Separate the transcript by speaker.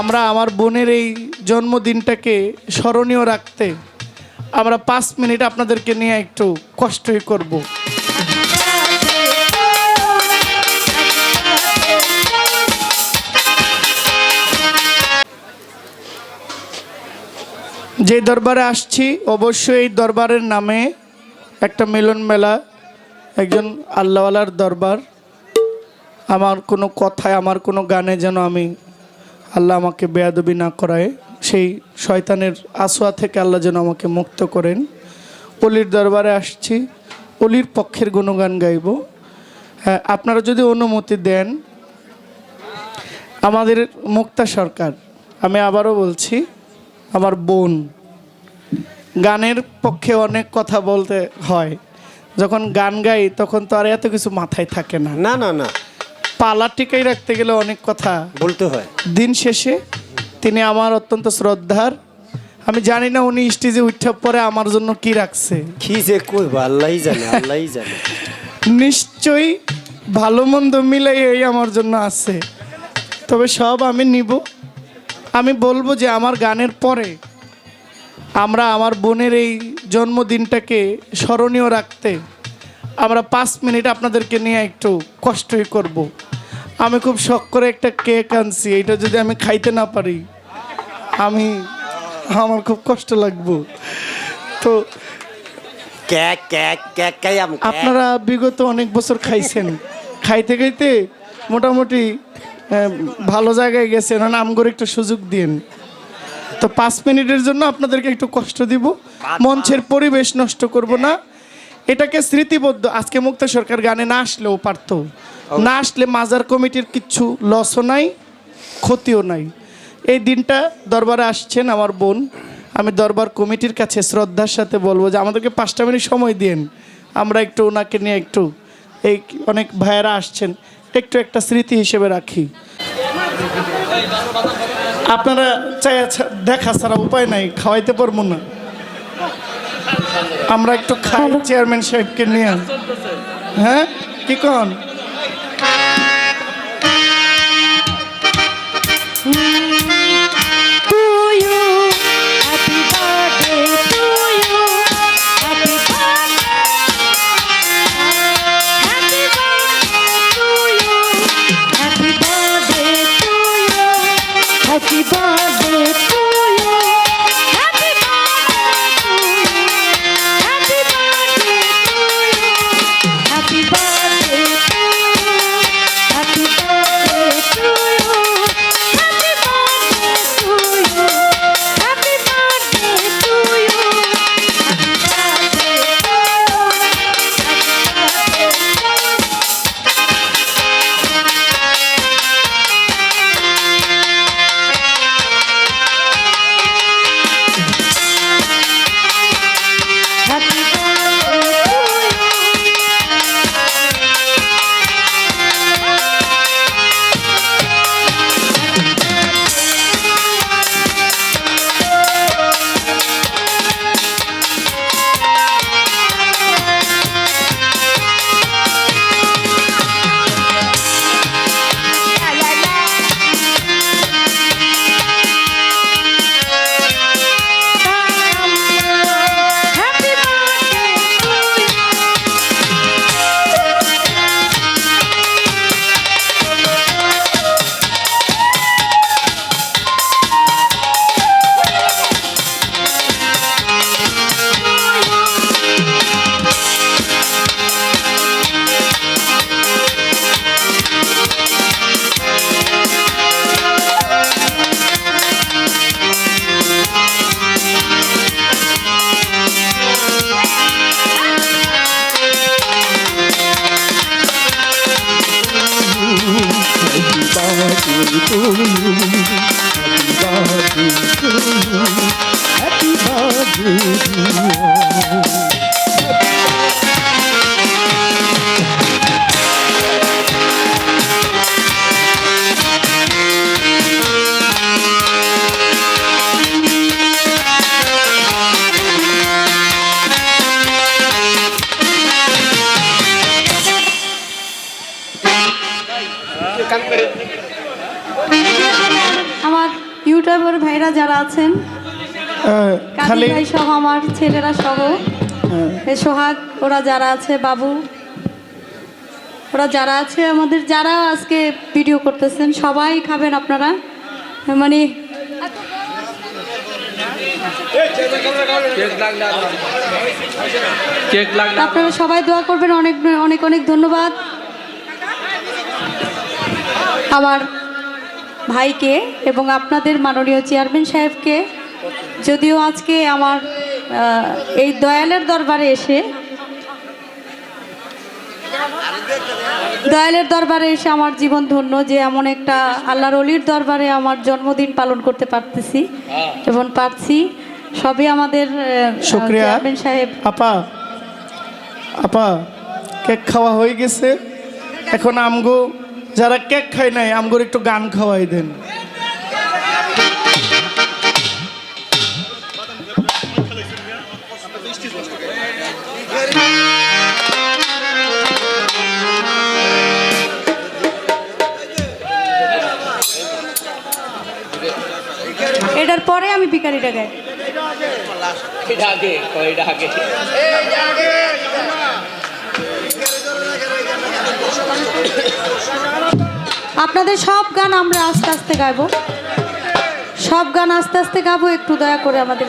Speaker 1: আমরা আমার বোনের এই জন্মদিনটাকে স্মরণীয় রাখতে আমরা পাঁচ মিনিট আপনাদেরকে নিয়ে একটু কষ্টই করব। যে দরবারে আসছি, অবশ্যই এই দরবারের নামে একটা মিলন মেলা, একজন আল্লাহওয়ালার দরবার। আমার কোনো কথায়, আমার কোনো গানে যেন আমি আল্লাহ আমাকে বেয়াদবি না করায়, সেই শয়তানের আসোয়া থেকে আল্লাহ যেন আমাকে মুক্ত করেন। অলির দরবারে আসছি, অলির পক্ষের গুণগান গাইব। হ্যাঁ আপনারা যদি অনুমতি দেন, আমাদের মুক্তা সরকার, আমি আবারও বলছি, আমার বোন, গানের পক্ষে অনেক কথা বলতে হয়। যখন গান গাই, তখন তো আর এত কিছু মাথায় থাকে না।
Speaker 2: না না না।
Speaker 1: পালা টিকাই রাখতে গেলে অনেক কথা।
Speaker 2: বলতে হয়।
Speaker 1: দিন শেষে তিনি আমার অত্যন্ত শ্রদ্ধার। আমি জানি না উনি স্টেজে উঠে পরে আমার জন্য কি রাখছে।
Speaker 2: কি যে আল্লাহই জানে আল্লাহই জানে।
Speaker 1: নিশ্চয়ই ভালো মন্দ মিলাই এই আমার জন্য আছে। তবে সব আমি নিব। আমি বলব যে আমার গানের পরে আমরা আমার বোনের এই জন্মদিনটাকে স্মরণীয় রাখতে আমরা পাঁচ মিনিট আপনাদেরকে নিয়ে একটু কষ্টই করব। আমি খুব শখ করে একটা কেক আনছি এটা যদি আমি খাইতে না পারি আমি আমার খুব কষ্ট লাগবো। তো। আপনারা বিগত অনেক বছর খাইছেন। খাইতে খাইতে মোটামুটি ভালো জায়গায় গেছেন আর আমগর একটু সুযোগ দিন তো পাঁচ মিনিটের জন্য আপনাদেরকে একটু কষ্ট দিব। মঞ্চের পরিবেশ নষ্ট করব না। এটাকে স্মৃতিবদ্ধ। আজকে মুক্ত সরকার গানে না আসলেও পারতো। না আসলে মাজার কমিটির কিচ্ছু লসও নাই ক্ষতিও নাই। এই দিনটা দরবারে আসছেন আমার বোন। আমি দরবার কমিটির কাছে শ্রদ্ধার সাথে বলব যে আমাদেরকে পাঁচটা মিনিট সময় দিন আমরা একটু ওনাকে নিয়ে একটু এই অনেক ভাইয়েরা আসছেন একটু একটা স্মৃতি হিসেবে রাখি। আপনারা চাই আচ্ছা, দেখা ছাড়া উপায় নাই খাওয়াইতে পারব না। আমরা একটু খাই। চেয়ারম্যান সাহেবকে নিয়ে। হ্যাঁ? কি কন?
Speaker 3: to you. Happy birthday to you. আমার ইউটিউবার ভাইরা যারা আছেন কাজী
Speaker 1: খালি
Speaker 3: ভাই সহ আমার ছেলেরা সহ
Speaker 1: হ্যাঁ,
Speaker 3: এ সোহাগ ওরা যারা আছে বাবু ওরা যারা আছে আমাদের যারা আজকে ভিডিও করতেছেন সবাই খাবেন আপনারা। মানে
Speaker 4: কেক
Speaker 3: আপনারা সবাই দোয়া করবেন অনেক অনেক অনেক ধন্যবাদ। আমার ভাইকে এবং আপনাদের মাননীয় চেয়ারম্যান সাহেবকে। যদিও আজকে আমার এই দয়ালের দরবারে এসে দয়ালের দরবারে এসে আমার জীবন ধন্য যে এমন একটা আল্লাহর অলির দরবারে আমার জন্মদিন পালন করতে পারতেছি এবং পারছি। সবই আমাদের চেয়ারম্যান সাহেব।
Speaker 1: আপা আপা কেক খাওয়া হয়ে গেছে। এখন আমগো যারা কেক খায় নাই আমগোর একটু গান খাওয়াই দেন।
Speaker 3: এটার পরে আমি ভিকারিটা গাই।
Speaker 4: এটা আগে এটা আগে
Speaker 3: আপনাদের সব গান আমরা আস্তে আস্তে গাইব। সব গান আস্তে আস্তে গাবো, একটু দয়া করে আমাদের